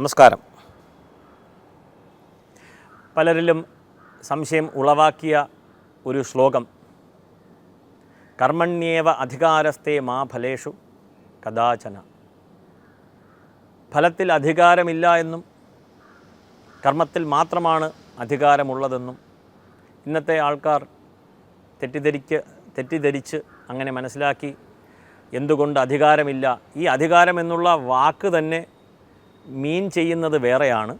നമസ്കാരം. പലരിലും സംശയം ഉളവാക്കിയ ഒരു ശ്ലോകം. കർമ്മണ്യേവ അധികാരസ്ഥേ മാ ഫലേഷു കഥാചന ഫലത്തിൽ അധികാരമില്ല എന്നും കർമ്മത്തിൽ മാത്രമാണ് അധികാരമുള്ളതെന്നും ഇന്നത്തെ ആൾക്കാർ തെറ്റിദ്ധരിക്ക് തെറ്റിദ്ധരിച്ച് അങ്ങനെ മനസ്സിലാക്കി എന്തുകൊണ്ട് അധികാരമില്ല. ഈ അധികാരം എന്നുള്ള വാക്ക് തന്നെ മീൻ ചെയ്യുന്നത് വേറെയാണ്.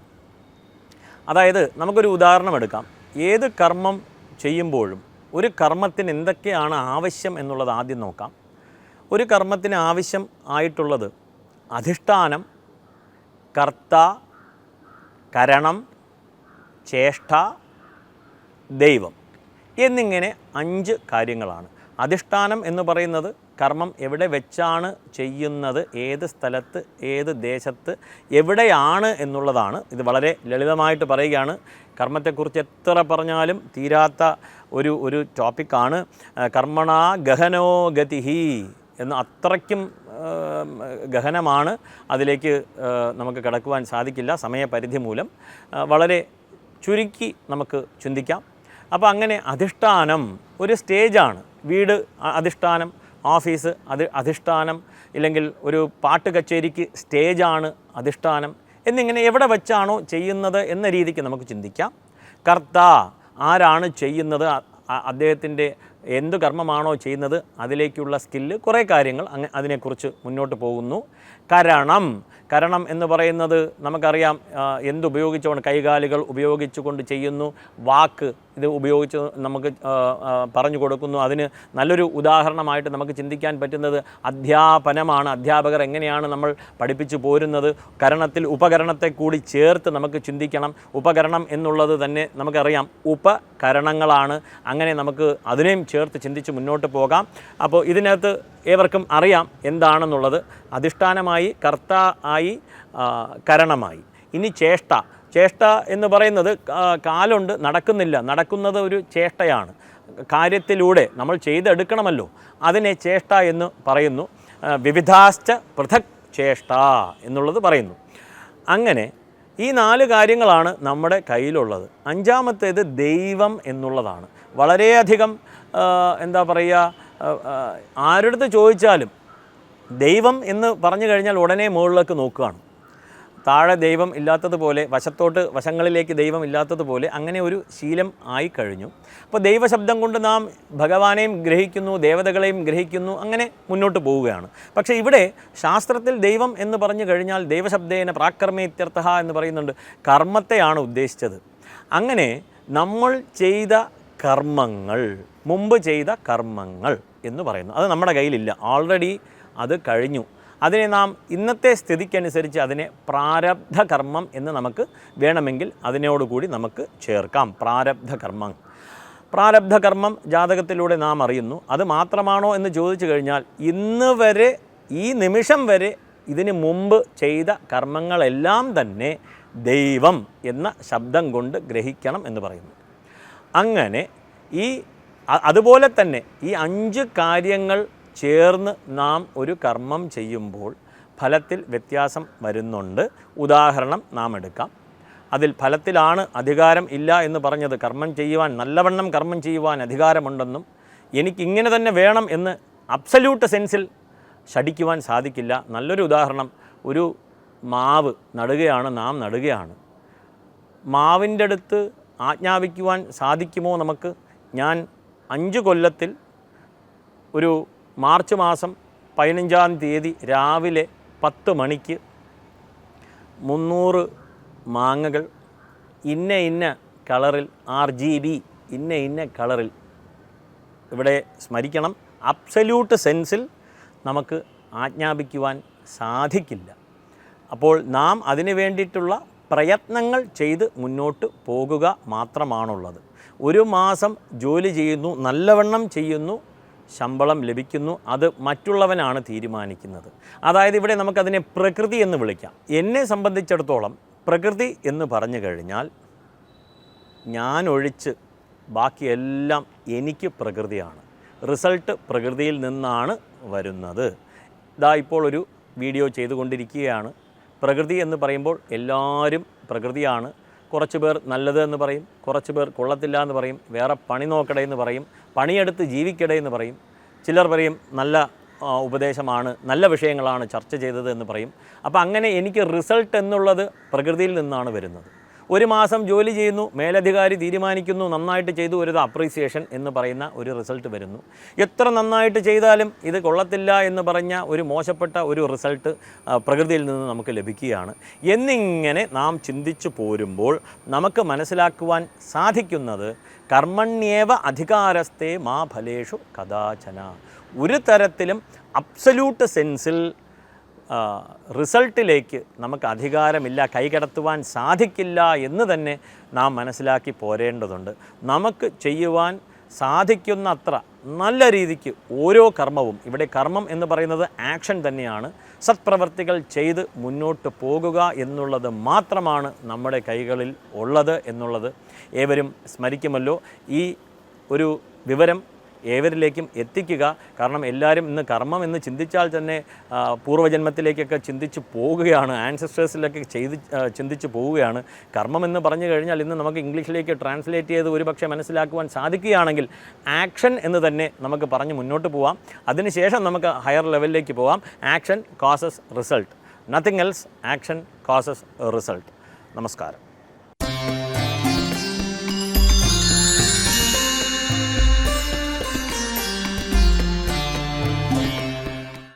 അതായത് നമുക്കൊരു ഉദാഹരണം എടുക്കാം. ഏത് കർമ്മം ചെയ്യുമ്പോഴും ഒരു കർമ്മത്തിന് എന്തൊക്കെയാണ് ആവശ്യം എന്നുള്ളത് ആദ്യം നോക്കാം. ഒരു കർമ്മത്തിന് ആവശ്യം ആയിട്ടുള്ളത് അധിഷ്ഠാനം കർത്ത കരണം ചേഷ്ട ദൈവം എന്നിങ്ങനെ അഞ്ച് കാര്യങ്ങളാണ്. അധിഷ്ഠാനം എന്ന് പറയുന്നത് കർമ്മം എവിടെ വെച്ചാണ് ചെയ്യുന്നത് ഏത് സ്ഥലത്ത് ഏത് ദേശത്ത് എവിടെയാണ് എന്നുള്ളതാണ്. ഇത് വളരെ ലളിതമായിട്ട് പറയുകയാണ്. കർമ്മത്തെക്കുറിച്ച് എത്ര പറഞ്ഞാലും തീരാത്ത ഒരു ഒരു ടോപ്പിക്കാണ്. കർമ്മണ ഗഹനോ ഗതിഹി എന്ന് അത്രയ്ക്കും ഗഹനമാണ് അതിലേക്ക് നമുക്ക് കിടക്കുവാൻ സാധിക്കില്ല സമയപരിധി മൂലം. വളരെ ചുരുക്കി നമുക്ക് ചിന്തിക്കാം. അപ്പോൾ അങ്ങനെ അധിഷ്ഠാനം ഒരു സ്റ്റേജാണ്. വീട് അധിഷ്ഠാനം ഓഫീസ് അത് അധിഷ്ഠാനം ഇല്ലെങ്കിൽ ഒരു പാട്ട് കച്ചേരിക്ക് സ്റ്റേജാണ് അധിഷ്ഠാനം എന്നിങ്ങനെ എവിടെ വെച്ചാണോ ചെയ്യുന്നത് എന്ന രീതിക്ക് നമുക്ക് ചിന്തിക്കാം. കർത്ത ആരാണ് ചെയ്യുന്നത്? അദ്ദേഹത്തിന്റെ എന്ത് കർമ്മമാണോ ചെയ്യുന്നത്? അതിലേക്കുള്ള സ്കില്ല് കുറേ കാര്യങ്ങൾ അങ്ങ് അതിനെക്കുറിച്ച് മുന്നോട്ട് പോകുന്നു. കരണം. കരണം എന്ന് പറയുന്നത് നമുക്കറിയാം എന്തുപയോഗിച്ചുകൊണ്ട് കൈകാലുകൾ ഉപയോഗിച്ചുകൊണ്ട് ചെയ്യുന്നു. വാക്ക് ഇത് ഉപയോഗിച്ച് നമുക്ക് പറഞ്ഞു കൊടുക്കുന്നു. അതിന് നല്ലൊരു ഉദാഹരണമായിട്ട് നമുക്ക് ചിന്തിക്കാൻ പറ്റുന്നത് അധ്യാപനമാണ്. അധ്യാപകർ എങ്ങനെയാണ് നമ്മൾ പഠിപ്പിച്ചു പോരുന്നത്? കരണത്തിൽ ഉപകരണത്തെ കൂടി ചേർത്ത് നമുക്ക് ചിന്തിക്കണം. ഉപകരണം എന്നുള്ളത് തന്നെ നമുക്കറിയാം ഉപകരണങ്ങളാണ്. അങ്ങനെ നമുക്ക് അതിനെയും ചേർത്ത് ചിന്തിച്ച് മുന്നോട്ട് പോകാം. അപ്പോൾ ഇതിനകത്ത് ഏവർക്കും അറിയാം എന്താണെന്നുള്ളത്. അധിഷ്ഠാനമായി കർത്ത ആയി കരണമായി. ഇനി ചേഷ്ട. ചേഷ്ട എന്ന് പറയുന്നത് കാലുണ്ട് നടക്കുന്നില്ല. നടക്കുന്നത് ഒരു ചേഷ്ടയാണ്. കാര്യത്തിലൂടെ നമ്മൾ ചെയ്തെടുക്കണമല്ലോ. അതിനെ ചേഷ്ട എന്ന് പറയുന്നു. വിവിധാശ്ച പൃഥക് ചേഷ്ട എന്നുള്ളത് പറയുന്നു. അങ്ങനെ ഈ നാല് കാര്യങ്ങളാണ് നമ്മുടെ കയ്യിലുള്ളത്. അഞ്ചാമത്തേത് ദൈവം എന്നുള്ളതാണ്. വളരെയധികം എന്താ പറയുക ആരുടെ ചോദിച്ചാലും ദൈവം എന്ന് പറഞ്ഞു കഴിഞ്ഞാൽ ഉടനെ മുകളിലേക്ക് നോക്കുകയാണ്. താഴെ ദൈവം ഇല്ലാത്തതുപോലെ വശത്തോട്ട് വശങ്ങളിലേക്ക് ദൈവം ഇല്ലാത്തതുപോലെ അങ്ങനെ ഒരു ശീലം ആയി കഴിഞ്ഞു. അപ്പോൾ ദൈവശബ്ദം കൊണ്ട് നാം ഭഗവാനെയും ഗ്രഹിക്കുന്നു ദേവതകളെയും ഗ്രഹിക്കുന്നു അങ്ങനെ മുന്നോട്ട് പോവുകയാണ്. പക്ഷേ ഇവിടെ ശാസ്ത്രത്തിൽ ദൈവം എന്ന് പറഞ്ഞു കഴിഞ്ഞാൽ ദൈവശബ്ദേന പ്രാക്രമേത്യർത്ഥ എന്ന് പറയുന്നുണ്ട്. കർമ്മത്തെയാണ് ഉദ്ദേശിച്ചത്. അങ്ങനെ നമ്മൾ ചെയ്ത കർമ്മങ്ങൾ മുമ്പ് ചെയ്ത കർമ്മങ്ങൾ എന്ന് പറയുന്നു. അത് നമ്മുടെ കയ്യിലില്ല. ഓൾറെഡി അത് കഴിഞ്ഞു. അതിനെ നാം ഇന്നത്തെ സ്ഥിതിക്കനുസരിച്ച് അതിനെ പ്രാരബ്ധ കർമ്മം എന്ന് നമുക്ക് വേണമെങ്കിൽ അതിനോടുകൂടി നമുക്ക് ചേർക്കാം. പ്രാരബ്ധ കർമ്മം പ്രാരബ്ധ കർമ്മം ജാതകത്തിലൂടെ നാം അറിയുന്നു. അത് മാത്രമാണോ എന്ന് ചോദിച്ചു കഴിഞ്ഞാൽ ഇന്ന് വരെ ഈ നിമിഷം വരെ ഇതിന് മുമ്പ് ചെയ്ത കർമ്മങ്ങളെല്ലാം തന്നെ ദൈവം എന്ന ശബ്ദം കൊണ്ട് ഗ്രഹിക്കണം എന്ന് പറയുന്നു. അങ്ങനെ ഈ അതുപോലെ തന്നെ ഈ അഞ്ച് കാര്യങ്ങൾ ചേർന്ന് നാം ഒരു കർമ്മം ചെയ്യുമ്പോൾ ഫലത്തിൽ വ്യത്യാസം വരുന്നുണ്ട്. ഉദാഹരണം നാം എടുക്കാം. അതിൽ ഫലത്തിലാണ് അധികാരം ഇല്ല എന്ന് പറഞ്ഞത് കർമ്മം ചെയ്യുവാൻ നല്ലവണ്ണം കർമ്മം ചെയ്യുവാൻ അധികാരമുണ്ടെന്നും എനിക്കിങ്ങനെ തന്നെ വേണം എന്ന് അബ്സല്യൂട്ട് സെൻസിൽ ശടിക്കുവാൻ സാധിക്കില്ല. നല്ലൊരു ഉദാഹരണം ഒരു മാവ് നടുകയാണ് നാം നടുകയാണ്. മാവിന്റെ അടുത്ത് ആജ്ഞാപിക്കുവാൻ സാധിക്കുമോ നമുക്ക്? ഞാൻ അഞ്ച് കൊല്ലത്തിൽ ഒരു മാർച്ച് മാസം പതിനഞ്ചാം തീയതി രാവിലെ പത്ത് മണിക്ക് മുന്നൂറ് മാങ്ങകൾ ഇന്ന ഇന്ന കളറിൽ ആർ ജി ബി ഇന്ന ഇന്ന കളറിൽ ഇവിടെ സ്മരിക്കണം. അബ്സല്യൂട്ട് സെൻസിൽ നമുക്ക് ആജ്ഞാപിക്കുവാൻ സാധിക്കില്ല. അപ്പോൾ നാം അതിനു വേണ്ടിയിട്ടുള്ള പ്രയത്നങ്ങൾ ചെയ്ത് മുന്നോട്ട് പോകുക മാത്രമാണുള്ളത്. ഒരു മാസം ജോലി ചെയ്യുന്നു നല്ലവണ്ണം ചെയ്യുന്നു ശമ്പളം ലഭിക്കുന്നു അത് മറ്റുള്ളവനാണ് തീരുമാനിക്കുന്നത്. അതായത് ഇവിടെ നമുക്കതിനെ പ്രകൃതി എന്ന് വിളിക്കാം. എന്നെ സംബന്ധിച്ചിടത്തോളം പ്രകൃതി എന്ന് പറഞ്ഞു കഴിഞ്ഞാൽ ഞാൻ ഒഴിച്ച് ബാക്കിയെല്ലാം എനിക്ക് പ്രകൃതിയാണ്. റിസൾട്ട് പ്രകൃതിയിൽ നിന്നാണ് വരുന്നത്. ഇതാ ഇപ്പോൾ ഒരു വീഡിയോ ചെയ്തുകൊണ്ടിരിക്കുകയാണ്. പ്രകൃതി എന്ന് പറയുമ്പോൾ എല്ലാവരും പ്രകൃതിയാണ്. കുറച്ച് പേർ നല്ലത് എന്ന് പറയും കുറച്ച് പേർ കൊള്ളത്തില്ല എന്ന് പറയും വേറെ പണി നോക്കടേ എന്ന് പറയും പണിയെടുത്ത് ജീവിക്കടേ എന്ന് പറയും. ചിലർ പറയും നല്ല ഉപദേശമാണ് നല്ല വിഷയങ്ങളാണ് ചർച്ച ചെയ്തത് എന്ന് പറയും. അപ്പോൾ അങ്ങനെ എനിക്ക് റിസൾട്ട് എന്നുള്ളത് പ്രകൃതിയിൽ നിന്നാണ് വരുന്നത്. ഒരു മാസം ജോലി ചെയ്യുന്നു മേലധികാരി തീരുമാനിക്കുന്നു നന്നായിട്ട് ചെയ്തു ഒരു അപ്രീസിയേഷൻ എന്ന് പറയുന്ന ഒരു റിസൾട്ട് വരുന്നു. എത്ര നന്നായിട്ട് ചെയ്താലും ഇത് കൊള്ളത്തില്ല എന്ന് പറഞ്ഞ ഒരു മോശപ്പെട്ട ഒരു റിസൾട്ട് പ്രകൃതിയിൽ നിന്ന് നമുക്ക് ലഭിക്കുകയാണ്. എന്നിങ്ങനെ നാം ചിന്തിച്ചു പോരുമ്പോൾ നമുക്ക് മനസ്സിലാക്കുവാൻ സാധിക്കുന്നത് കർമ്മണ്യേവ അധികാരസ്ഥേ മാ ഫലേഷു കഥാചന. ഒരു തരത്തിലും അബ്സല്യൂട്ട് സെൻസിൽ റിസൾട്ടിലേക്ക് നമുക്ക് അധികാരമില്ല കൈകടത്തുവാൻ സാധിക്കില്ല എന്ന് തന്നെ നാം മനസ്സിലാക്കി പോരേണ്ടതുണ്ട്. നമുക്ക് ചെയ്യുവാൻ സാധിക്കുന്നത്ര നല്ല രീതിക്ക് ഓരോ കർമ്മവും ഇവിടെ കർമ്മം എന്ന് പറയുന്നത് ആക്ഷൻ തന്നെയാണ് സത്പ്രവർത്തികൾ ചെയ്ത് മുന്നോട്ട് പോകുക എന്നുള്ളത് മാത്രമാണ് നമ്മുടെ കൈകളിൽ ഉള്ളത് എന്നുള്ളത് ഏവരും സ്മരിക്കുമല്ലോ. ഈ ഒരു വിവരം ഏവരിലേക്കും എത്തിക്കുക. കാരണം എല്ലാവരും ഇന്ന് കർമ്മം എന്ന് ചിന്തിച്ചാൽ തന്നെ പൂർവജന്മത്തിലേക്കൊക്കെ ചിന്തിച്ച് പോവുകയാണ് ആൻസസ്റ്റേഴ്സിലൊക്കെ ചെയ്ത് ചിന്തിച്ച് പോവുകയാണ് കർമ്മം എന്ന് പറഞ്ഞു കഴിഞ്ഞാൽ ഇന്ന് നമുക്ക് ഇംഗ്ലീഷിലേക്ക് ട്രാൻസ്ലേറ്റ് ചെയ്ത് ഒരുപക്ഷെ മനസ്സിലാക്കുവാൻ സാധിക്കുകയാണെങ്കിൽ ആക്ഷൻ എന്ന് തന്നെ നമുക്ക് പറഞ്ഞ് മുന്നോട്ട് പോവാം. അതിനുശേഷം നമുക്ക് ഹയർ ലെവലിലേക്ക് പോവാം. Action causes result nothing else action causes result നമസ്കാരം.